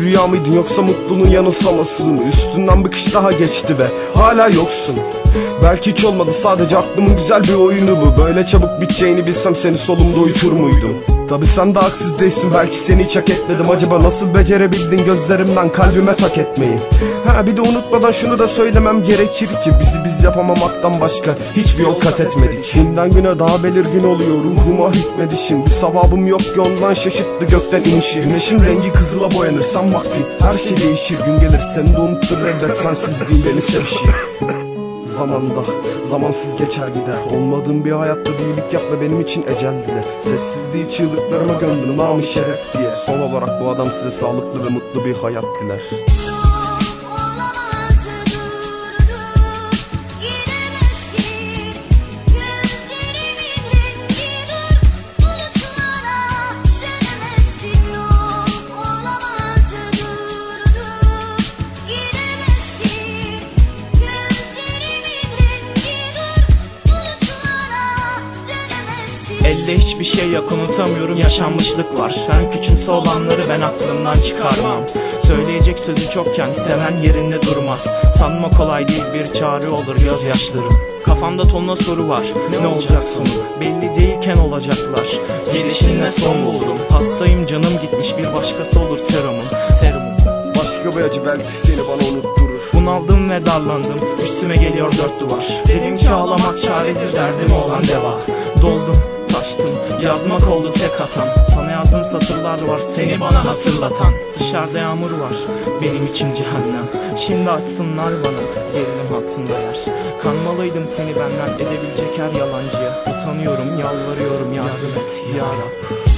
Rüya mıydın yoksa mutluluğun yanılsaması mı? Üstünden bir kış daha geçti ve hala yoksun Belki hiç olmadı sadece aklımın güzel bir oyunu bu. Böyle çabuk biteceğini bilsem seni solumda uyutur muydum? Tabi sen de haksız değilsin belki seni hiç hak etmedim. Acaba nasıl becerebildin gözlerimden kalbime tak etmeyi? Ha bir de unutmadan şunu da söylemem gerekir ki Bizi biz yapamamaktan başka hiçbir yol kat etmedik. Günden güne daha belirgin oluyor ruhuma hükmedişin Bir sababım yok ki ondan şaşırttı gökten inişi. Güneşin rengi kızıla boyanırsan vakti her şey değişir. Gün gelir seni de unuttur elbet sensizliğin beni sevişir Zamanda. Zamansız geçer gider. Olmadığım bir hayatta bir iyilik yap ve benim için ecel dile Sessizliği çığlıklarıma gömdün namı şeref diye. Son olarak bu adam size sağlıklı ve mutlu bir hayat diler Elde hiçbir şey yok unutamıyorum. Yaşanmışlık var. Sen küçümse olanları ben aklımdan çıkarmam. Söyleyecek sözü çokken seven yerinde durmaz. Sanma kolay değil bir çare olur gözyaşlarım. Kafamda tonla soru var ne, olacak sonu? Belli değilken olacaklar. Gelişinle son buldum. Hastayım canım gitmiş bir başkası olur serumum. Serumum. Başka bir acı belki seni bana unutturur. Bunaldım ve darlandım. Üstüme geliyor dört duvar. Dedim ki ağlamak çaredir derdim olan deva. Doldum taştım Yazmak oldu tek hatam. Sana yazdığım satırlar var Seni bana hatırlatan. Dışarıda yağmur var Benim için cehennem. Şimdi açsınlar bana Gerilim hattında yer Kanmalıydım seni benden Edebilecek her yalancıya. Utanıyorum yalvarıyorum yardım et ya Rab